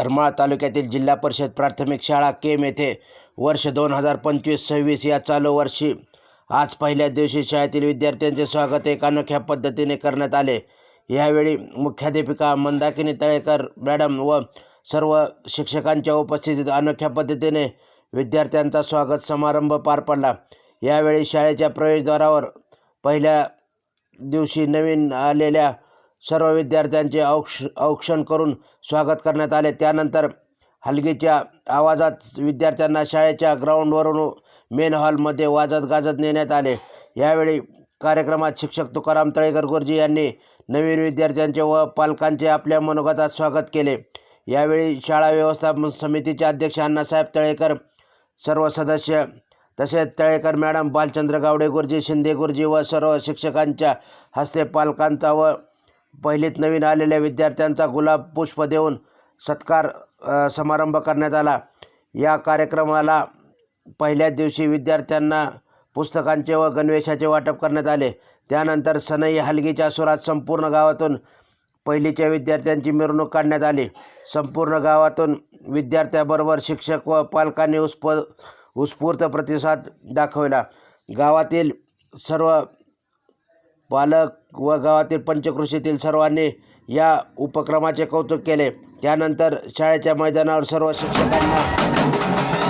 करमाळ तालुक्यातील जिल्हा परिषद प्राथमिक शाळा केम येथे वर्ष दोन हजार पंचवीस सव्वीस या चालू वर्षी आज पहिल्या दिवशी शाळेतील विद्यार्थ्यांचे स्वागत एक अनोख्या पद्धतीने करण्यात आले. यावेळी मुख्याध्यापिका मंदाकिनी तळेकर मॅडम व सर्व शिक्षकांच्या उपस्थितीत अनोख्या पद्धतीने विद्यार्थ्यांचा स्वागत समारंभ पार पडला. यावेळी शाळेच्या प्रवेशद्वारावर पहिल्या दिवशी नवीन आलेल्या सर्व विद्यार्थ्यांचे औक्ष औक्षण करून स्वागत करण्यात आले. त्यानंतर हलगीच्या आवाजात विद्यार्थ्यांना शाळेच्या ग्राउंडवरून मेन हॉलमध्ये वाजत गाजत नेण्यात आले. यावेळी कार्यक्रमात शिक्षक तुकाराम तळेकर गुरुजी यांनी नवीन विद्यार्थ्यांचे व पालकांचे आपल्या मनोगतात स्वागत केले. यावेळी शाळा व्यवस्थापन समितीचे अध्यक्ष अण्णासाहेब तळेकर सर्व सदस्य तसेच तळेकर मॅडम बालचंद्र गावडे गुरुजी शिंदे गुरुजी व सर्व शिक्षकांच्या हस्ते पालकांचा व पहिलीत नवीन आलेल्या विद्यार्थ्यांचा गुलाब पुष्प देऊन सत्कार समारंभ करण्यात आला. या कार्यक्रमाला पहिल्याच दिवशी विद्यार्थ्यांना पुस्तकांचे व गणवेशाचे वाटप करण्यात आले. त्यानंतर सनई हलगीच्या सुरात संपूर्ण गावातून पहिलीच्या विद्यार्थ्यांची मिरवणूक काढण्यात आली. संपूर्ण गावातून विद्यार्थ्याबरोबर शिक्षक व पालकांनी उत्स्फ उत्स्फूर्त प्रतिसाद दाखवला. गावातील सर्व पालक व गावातील पंचकृषीतील सर्वांनी या उपक्रमाचे कौतुक केले. त्यानंतर शाळेच्या मैदानावर सर्व शिक्षकांना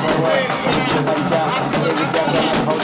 सर्व शिक्षकांच्या विद्यार्थ्यांना